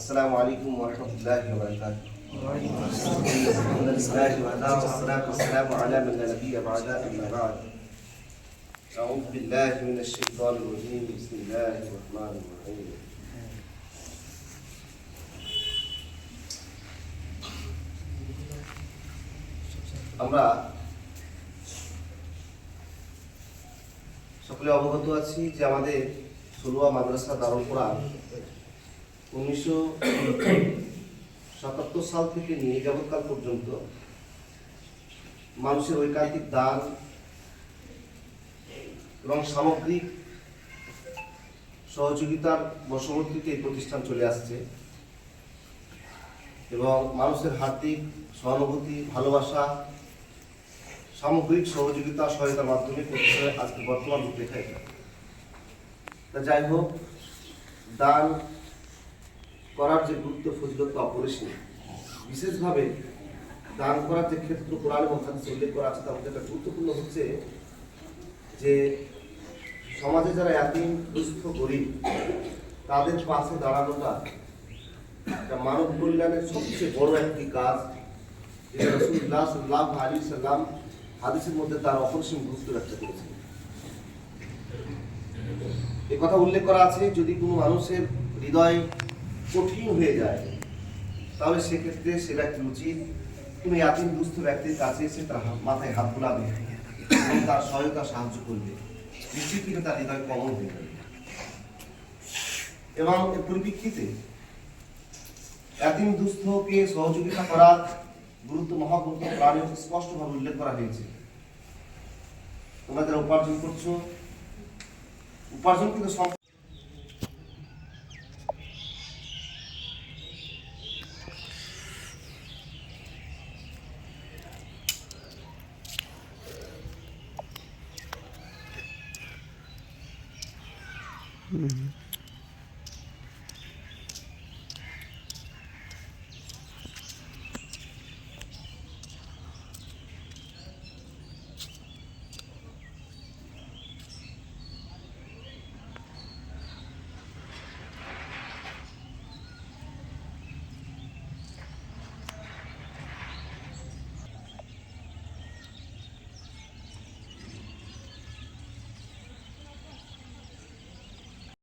السلام عليكم ورحمة الله وبركاته. الحمد لله وحده والصلاة والسلام على من لا نبي بعد أما بعد. أعوذ بالله من الشيطان الرجيم بسم الله الرحمن الرحيم. আমরা সকলে অবগত আছি যে আমাদের সলুয়া মাদ্রাসা দারুল কোরআন উনিশশো সাতাত্তর সাল থেকে নিয়ে যাবৎকাল পর্যন্ত মানুষের ঐকান্তিক দান এবং সামগ্রিক সহযোগিতার বশবর্তীতে এই প্রতিষ্ঠান চলে আসছে। এবং মানুষের হার্দিক সহানুভূতি, ভালোবাসা, সামগ্রিক সহযোগিতা, সহায়তার মাধ্যমে প্রতিষ্ঠানের আজকে বর্তমান রূপরেখা এটা। যাই হোক, দান করার যে গুরুত্ব, ফজিলত অপরিসীম। বিশেষভাবে দান করার যে ক্ষেত্র কোরআন এবং হাদিসে উল্লেখ করা আছে তার মধ্যে একটা গুরুত্বপূর্ণ হচ্ছে যে সমাজে যারা এতিম, দুস্থ, গরিব, তাদের পাশে দাঁড়ানোটা একটা মানব কল্যাণের সবচেয়ে বড় একটি কাজ। যেটা রসুল্লাহ সাল্লাহ আলী সাল্লাম হাদিসের মধ্যে তার অপরিসীম গুরুত্ব ব্যক্ত করেছেন। এ কথা উল্লেখ করা আছে, যদি কোনো মানুষের হৃদয় কঠিন হয়ে যায়। তাহলে সেক্ষেত্রে সে ব্যক্তি উচিত? কোনো এতিম দুস্থ ব্যক্তির কাছে এসে তার মাথায় হাত বুলাবে এবং তার সহায়তা সাহায্য করবে। নিশ্চিত কিন্তু তার হৃদয় কমন হয়ে যাবে। এবং এর পরিপ্রেক্ষিতে এতিম দুস্থকে সহযোগিতা করার গুরুত্ব মহাগুরুত্ব প্রাণে স্পষ্টভাবে উল্লেখ করা হয়েছে। তোমরা যারা উপার্জন করছ উপার্জন কিন্তু 嗯。